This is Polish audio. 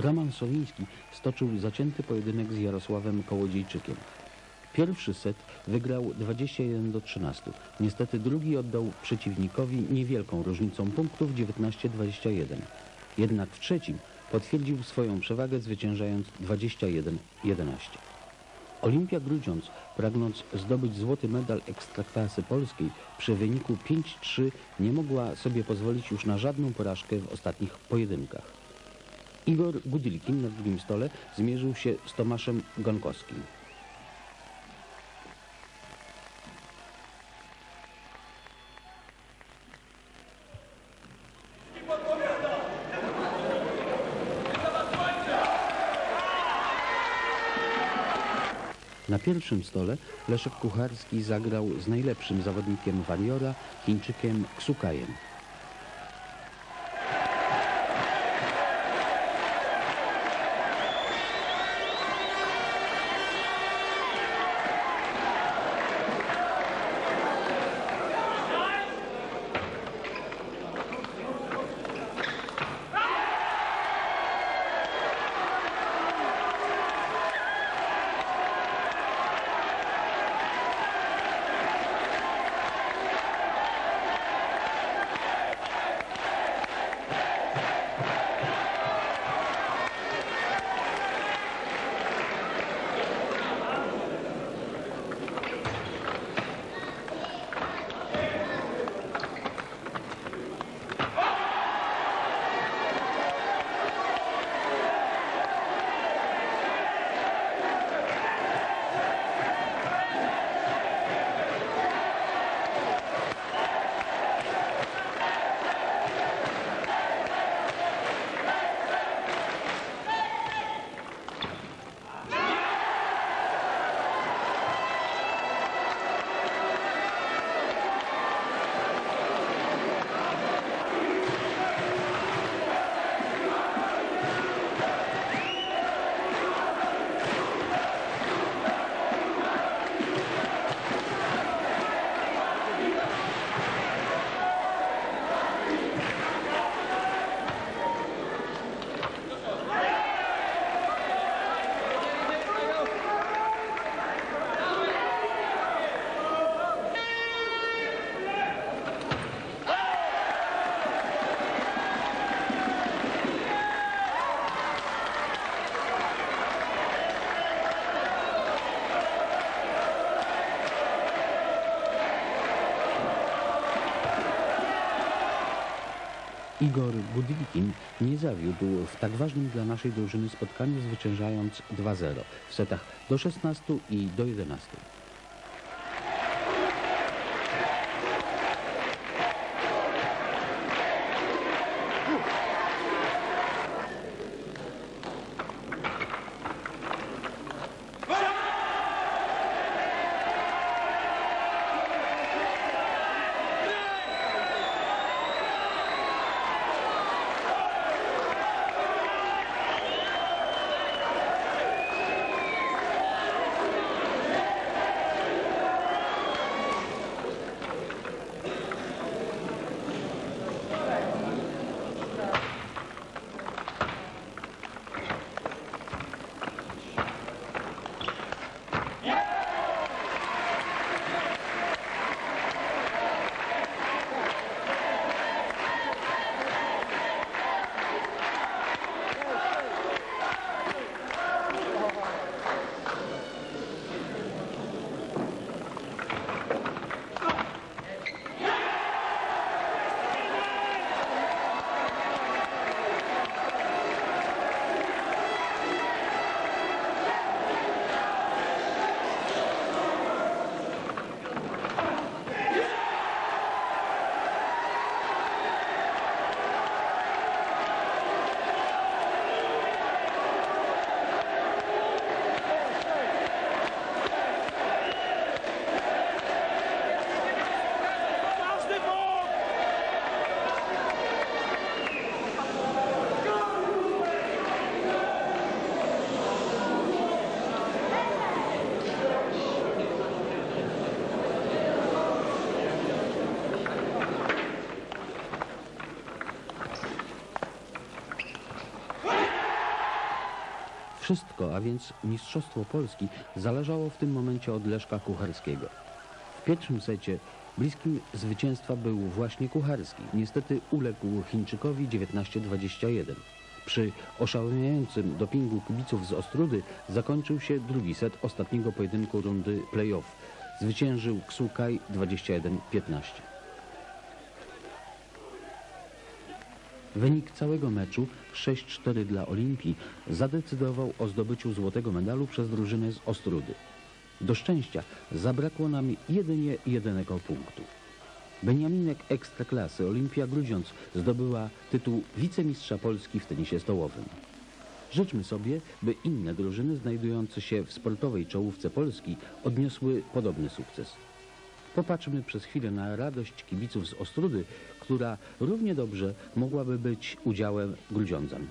Roman Sowiński stoczył zacięty pojedynek z Jarosławem Kołodziejczykiem. Pierwszy set wygrał 21 do 13. Niestety drugi oddał przeciwnikowi niewielką różnicą punktów 19-21. Jednak w trzecim potwierdził swoją przewagę zwyciężając 21-11. Olimpia Grudziądz, pragnąc zdobyć złoty medal ekstraklasy polskiej, przy wyniku 5-3 nie mogła sobie pozwolić już na żadną porażkę w ostatnich pojedynkach. Igor Gudilkin na drugim stole zmierzył się z Tomaszem Gonkowskim. Na pierwszym stole Leszek Kucharski zagrał z najlepszym zawodnikiem Wariora, Chińczykiem Ksukajem. Igor Gudlikin nie zawiódł w tak ważnym dla naszej drużyny spotkaniu, zwyciężając 2-0 w setach do 16 i do 11. Wszystko, a więc Mistrzostwo Polski, zależało w tym momencie od Leszka Kucharskiego. W pierwszym secie bliskim zwycięstwa był właśnie Kucharski. Niestety uległ Chińczykowi 19-21. Przy oszałamiającym dopingu kibiców z Ostrudy zakończył się drugi set ostatniego pojedynku rundy play-off. Zwyciężył Ksukaj 21-15. Wynik całego meczu 6-4 dla Olimpii zadecydował o zdobyciu złotego medalu przez drużynę z Ostrudy. Do szczęścia zabrakło nam jedynie jednego punktu. Beniaminek Ekstraklasy Olimpia Grudziądz zdobyła tytuł wicemistrza Polski w tenisie stołowym. Życzmy sobie, by inne drużyny znajdujące się w sportowej czołówce Polski odniosły podobny sukces. Popatrzmy przez chwilę na radość kibiców z Ostrudy, która równie dobrze mogłaby być udziałem Grudziądzan.